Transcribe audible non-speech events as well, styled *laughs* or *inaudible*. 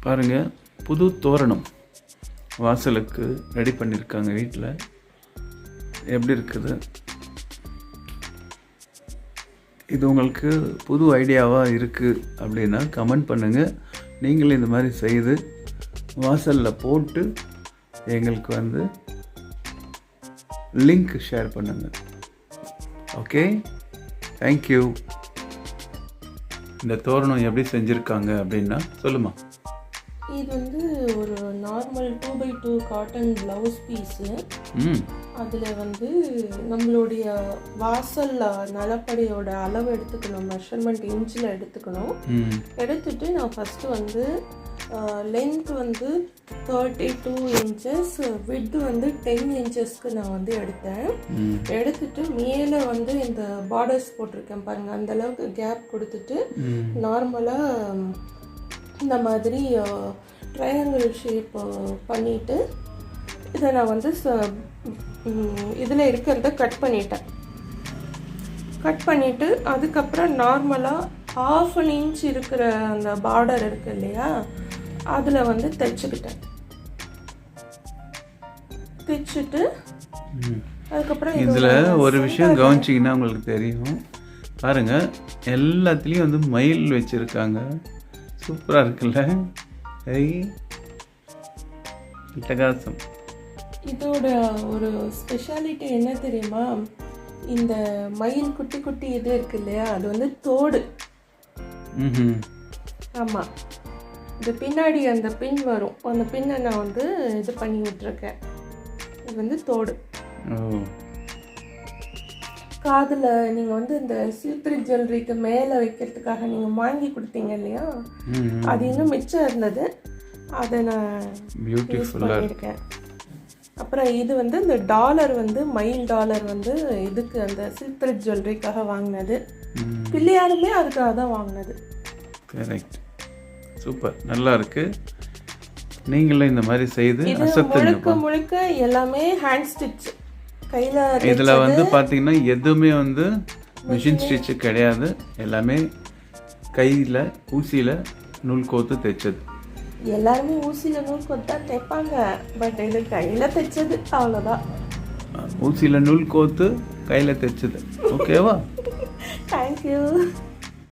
பாருங்கள் புது தோரணம் வாசலுக்கு ரெடி பண்ணியிருக்காங்க வீட்டில் எப்படி இருக்குது? இது உங்களுக்கு புது ஐடியாவாக இருக்குது அப்படின்னா கமெண்ட் பண்ணுங்கள் நீங்களும் இந்த மாதிரி செய்து வாசலில் போட்டு எங்களுக்கு வந்து லிங்க் ஷேர் பண்ணுங்கள் ஓகே தேங்க்யூ இந்த தோரணம் எப்படி செஞ்சுருக்காங்க அப்படின்னா சொல்லுமா? இது வந்து ஒரு normal two by two cotton blouse piece அதில் வந்து நம்மளுடைய வாசல் நலப்படியோட அளவு எடுத்துக்கணும் மெஷர்மெண்ட் இன்ச்சில் எடுத்துக்கணும். எடுத்துட்டு நான் ஃபஸ்ட்டு வந்து லென்த் வந்து தேர்ட்டி டூ இன்ச்சஸ் வித் வந்து டென் இன்ச்சஸ்க்கு நான் வந்து எடுத்தேன். எடுத்துட்டு மேலே வந்து இந்த பார்டர்ஸ் போட்டிருக்கேன் பாருங்கள் அந்த அளவுக்கு கேப் கொடுத்துட்டு நார்மலாக இந்த மாதிரி ட்ரையாங்கிள் ஷேப் பண்ணிட்டு இதை நான் வந்து இதில் இருக்கிறத கட் பண்ணிட்டேன். கட் பண்ணிவிட்டு அதுக்கப்புறம் நார்மலாக half an இன்ச் இருக்கிற அந்த பார்டர் இருக்கு இல்லையா அதில் வந்து தைச்சுக்கிட்டேன். தைச்சிட்டு அதுக்கப்புறம் இதில் ஒரு விஷயம் கவனிச்சிங்கன்னா உங்களுக்கு தெரியும். பாருங்க எல்லாத்துலேயும் வந்து மயில் வச்சுருக்காங்க. சூப்பராக இருக்குல்ல? ஐ இதோட ஒரு ஸ்பெஷாலிட்டி என்ன தெரியுமா? இந்த மயில் குட்டி குட்டி இது இருக்கு இல்லையா? அது வந்து தோடு. ஆமாம் இது பின்னாடி அந்த பின் வரும். அந்த பின்னை நான் வந்து இது பண்ணி விட்டுருக்கேன். இது வந்து தோடு. ஓ. காதில் நீங்கள் வந்து இந்த சில்த்ரி ஜுவல்லரிக்கு மேலே வைக்கிறதுக்காக நீங்கள் வாங்கி கொடுத்தீங்க இல்லையா? அது இன்னும் மிச்சம் இருந்தது. அதை நான் யூஸ் பண்ணியிருக்கேன். அப்புறம் இது வந்து இந்த டாலர் வந்து மயில் டாலர் வந்து இதுக்கு அந்த சில்க் த்ரெட் ஜுவல்லரிக்காக வாங்கினது. பிள்ளையாருமே அதுக்காக தான் வாங்கினது. கரெக்ட் சூப்பர் நல்லா இருக்கு. நீங்களும் இந்த மாதிரி செய்து முழுக்க முழுக்க எல்லாமே ஹேண்ட் ஸ்டிச் இதில் வந்து பார்த்தீங்கன்னா எதுவுமே வந்து மிஷின் ஸ்டிச்சு கிடையாது. எல்லாமே கையில் ஊசியில் நூல் கோத்து தைச்சது. எல்லாருமே ஊசியில் நூல் கொத்தா தைப்பாங்க. பட் இது கையில் தைச்சது அவ்வளோதான் ஊசியில் நூல் கோத்து கையில் தைச்சது. ஓகேவா தேங்க்யூ *laughs*